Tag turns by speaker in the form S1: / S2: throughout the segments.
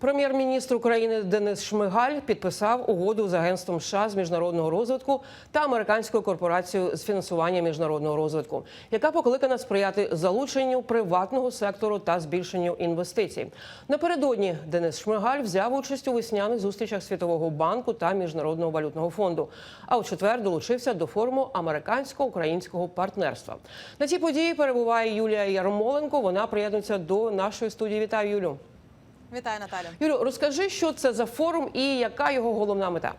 S1: Прем'єр-міністр України Денис Шмигаль підписав угоду з агентством США з міжнародного розвитку та американською корпорацією з фінансування міжнародного розвитку, яка покликана сприяти залученню приватного сектору та збільшенню інвестицій. Напередодні Денис Шмигаль взяв участь у весняних зустрічах Світового банку та міжнародного валютного фонду. А у четвер долучився до форуму американсько-українського партнерства. На цій події перебуває Юлія Ярмоленко. Вона приєднується до нашої студії. Вітаю, Юлю.
S2: Вітаю, Наталю.
S1: Юлю, розкажи, що це за форум і яка його головна мета?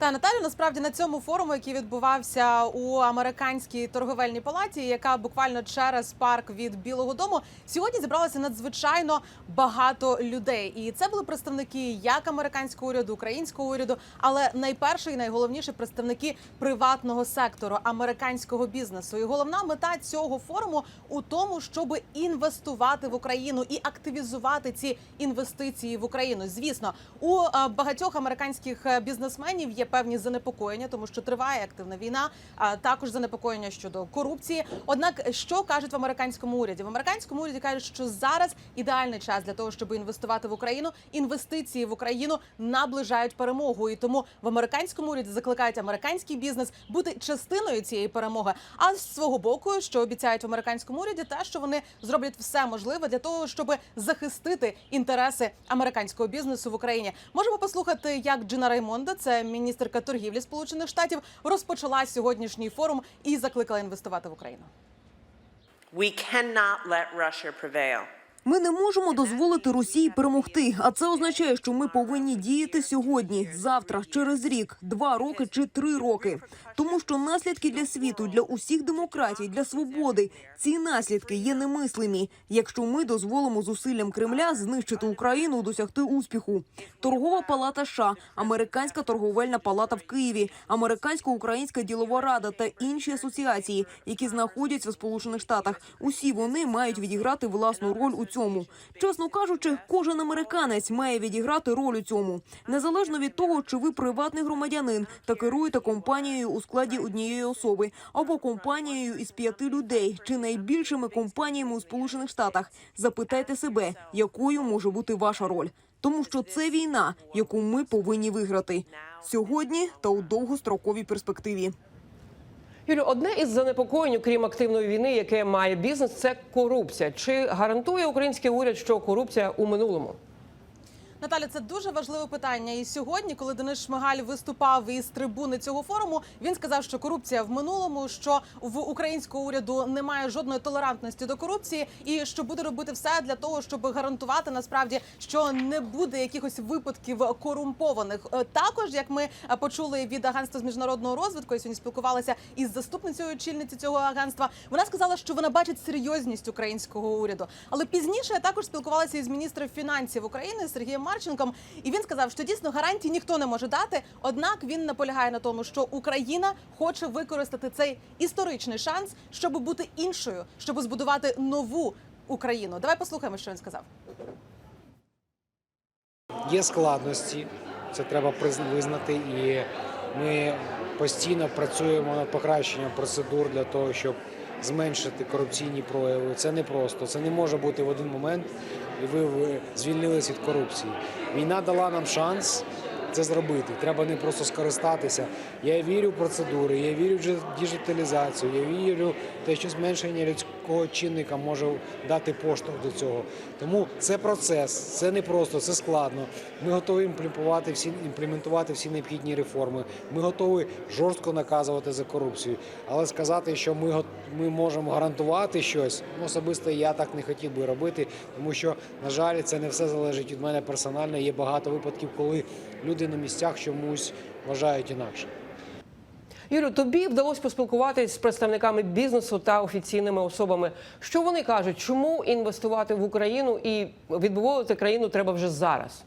S2: Та Наталю, насправді на цьому форуму, який відбувався у американській торговельній палаті, яка буквально через парк від Білого Дому, сьогодні зібралося надзвичайно багато людей. І це були представники як американського уряду, українського уряду, але найперше і найголовніше представники приватного сектору, американського бізнесу. І головна мета цього форуму у тому, щоб інвестувати в Україну і активізувати ці інвестиції в Україну. Звісно, у е, багатьох американських е, бізнесменів є певні занепокоєння, тому що триває активна війна. А також занепокоєння щодо корупції. Однак, що кажуть в американському уряді? В американському уряді кажуть, що зараз ідеальний час для того, щоб інвестувати в Україну. Інвестиції в Україну наближають перемогу, і тому в американському уряді закликають американський бізнес бути частиною цієї перемоги. А з свого боку, що обіцяють в американському уряді, те, що вони зроблять все можливе для того, щоб захистити інтереси американського бізнесу в Україні. Можемо послухати, як Джина Раймонда, це міністерка торгівлі Сполучених Штатів, розпочала сьогоднішній форум і закликала інвестувати в Україну.
S3: We cannot let Russia prevail.
S4: Ми не можемо дозволити Росії перемогти. А це означає, що ми повинні діяти сьогодні, завтра, через рік, два роки чи три роки. Тому що наслідки для світу, для усіх демократій, для свободи ці наслідки є немислимі, якщо ми дозволимо зусиллям Кремля знищити Україну, досягти успіху. Торгова палата США, американська торговельна палата в Києві, американсько-українська ділова рада та інші асоціації, які знаходяться в Сполучених Штатах. Усі вони мають відіграти власну роль у цьому. Чесно кажучи, кожен американець має відіграти роль у цьому, незалежно від того, чи ви приватний громадянин та керуєте компанією у складі однієї особи, або компанією із п'яти людей, чи найбільшими компаніями у Сполучених Штатах. Запитайте себе, якою може бути ваша роль. Тому що це війна, яку ми повинні виграти сьогодні та у довгостроковій перспективі.
S1: Юлю, одне із занепокоєнь, крім активної війни, яке має бізнес, це корупція. Чи гарантує український уряд, що корупція у минулому?
S2: Наталя, це дуже важливе питання. І сьогодні, коли Денис Шмигаль виступав із трибуни цього форуму, він сказав, що корупція в минулому, що в українського уряду немає жодної толерантності до корупції, і що буде робити все для того, щоб гарантувати насправді, що не буде якихось випадків корумпованих. Е, Також, як ми почули від агентства з міжнародного розвитку, я сьогодні спілкувалася із заступницею очільниці цього агентства. Вона сказала, що вона бачить серйозність українського уряду. Але пізніше я також спілкувалася із міністром фінансів України Сергієм Марченком, і він сказав, що дійсно гарантій ніхто не може дати. Однак він наполягає на тому, що Україна хоче використати цей історичний шанс, щоб бути іншою, щоб збудувати нову Україну. Давай послухаємо, що він сказав.
S5: Є складності, це треба визнати, і ми постійно працюємо над покращенням процедур для того, щоб зменшити корупційні прояви. Це не просто, це не може бути в один момент, і ви, ви звільнились від корупції. Війна дала нам шанс. Це зробити. Треба не просто скористатися. Я вірю в процедури, я вірю в діджиталізацію, я вірю в те, що зменшення людського чинника може дати поштовх до цього. Тому це процес, це не просто, це складно. Ми готові імплементувати всі імплементувати всі необхідні реформи. Ми готові жорстко наказувати за корупцію. Але сказати, що ми ми можемо гарантувати щось, ну, особисто я так не хотів би робити, тому що, на жаль, це не все залежить від мене персонально. Є багато випадків, коли люди на місцях чомусь вважають інакше.
S1: Юлю, тобі вдалося поспілкуватись з представниками бізнесу та офіційними особами. Що вони кажуть, чому інвестувати в Україну і відбудовувати країну треба вже зараз?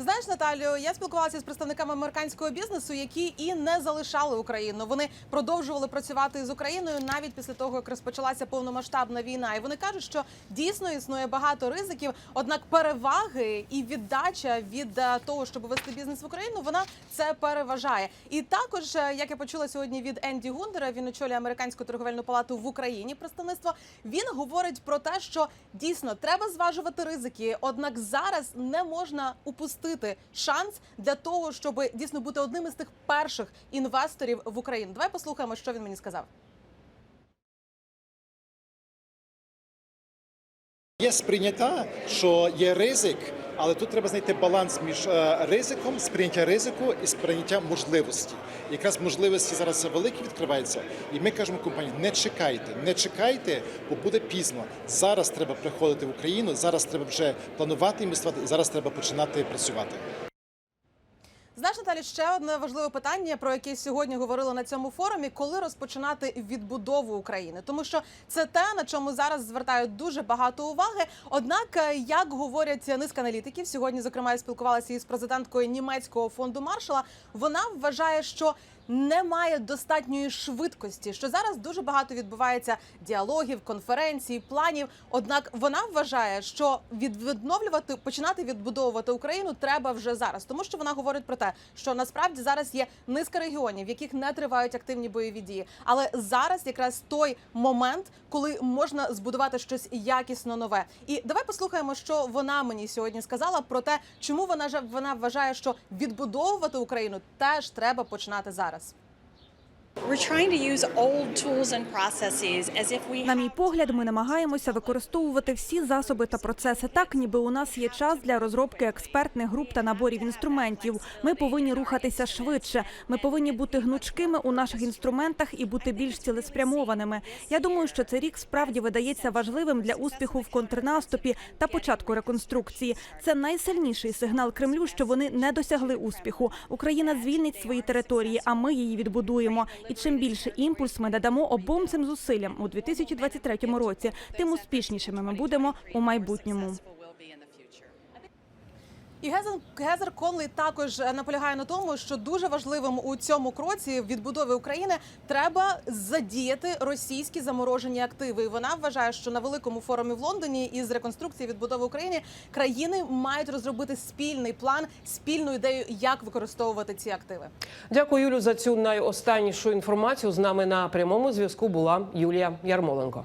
S2: Знаєш, Наталю, я спілкувалася з представниками американського бізнесу, які і не залишали Україну. Вони продовжували працювати з Україною навіть після того, як розпочалася повномасштабна війна. І вони кажуть, що дійсно існує багато ризиків. Однак переваги і віддача від е, того, щоб вести бізнес в Україну, вона це переважає. І також, е, як я почула сьогодні від Енді Гундера, він очолює американську торговельну палату в Україні. Представництво він говорить про те, що дійсно треба зважувати ризики. Однак зараз не можна упустити шанс для того, щоб дійсно бути одним із тих перших інвесторів в Україну. Давай послухаємо, що він мені сказав.
S6: Є сприйняття, що є ризик, але тут треба знайти баланс між е, ризиком, сприйняття ризику і сприйняття можливості. Якраз можливості зараз великі відкриваються, і ми кажемо компанії: не чекайте, не чекайте, бо буде пізно. Зараз треба приходити в Україну, зараз треба вже планувати інвестувати, і зараз треба починати працювати.
S2: Знаєш, Наталі, ще одне важливе питання, про яке сьогодні говорили на цьому форумі, коли розпочинати відбудову України, тому що це те, на чому зараз звертають дуже багато уваги. Однак, е, як говорять низка аналітиків, сьогодні, зокрема, я спілкувалася із президенткою німецького фонду Маршала. Вона вважає, що немає достатньої швидкості, що зараз дуже багато відбувається діалогів, конференцій, планів. Однак вона вважає, що від відновлювати, починати відбудовувати Україну треба вже зараз, тому що вона говорить про те, що насправді зараз є низка регіонів, в яких не тривають активні бойові дії. Але зараз якраз той момент, коли можна збудувати щось якісно нове. І давай послухаємо, що вона мені сьогодні сказала про те, чому вона вона вважає, що відбудовувати Україну теж треба починати зараз.
S7: На мій погляд, ми намагаємося використовувати всі засоби та процеси так, ніби у нас є час для розробки експертних груп та наборів інструментів. Ми повинні рухатися швидше. Ми повинні бути гнучкими у наших інструментах і бути більш цілеспрямованими. Я думаю, що цей рік справді видається важливим для успіху в контрнаступі та початку реконструкції. Це найсильніший сигнал Кремлю, що вони не досягли успіху. Україна звільнить свої території, а ми її відбудуємо. І чим більше імпульс ми надамо обом цим зусиллям у 2023 році, тим успішнішими ми будемо у майбутньому.
S2: І Гезен Гезер Конлey також е, наполягає на тому, що дуже важливим у цьому кроці відбудови України треба задіяти російські заморожені активи. І вона вважає, що на великому форумі в Лондоні із реконструкції відбудови України країни мають розробити спільний план, спільну ідею, як використовувати ці активи.
S1: Дякую, Юлю, за цю найостаннішу інформацію. З нами на прямому зв'язку була Юлія Ярмоленко.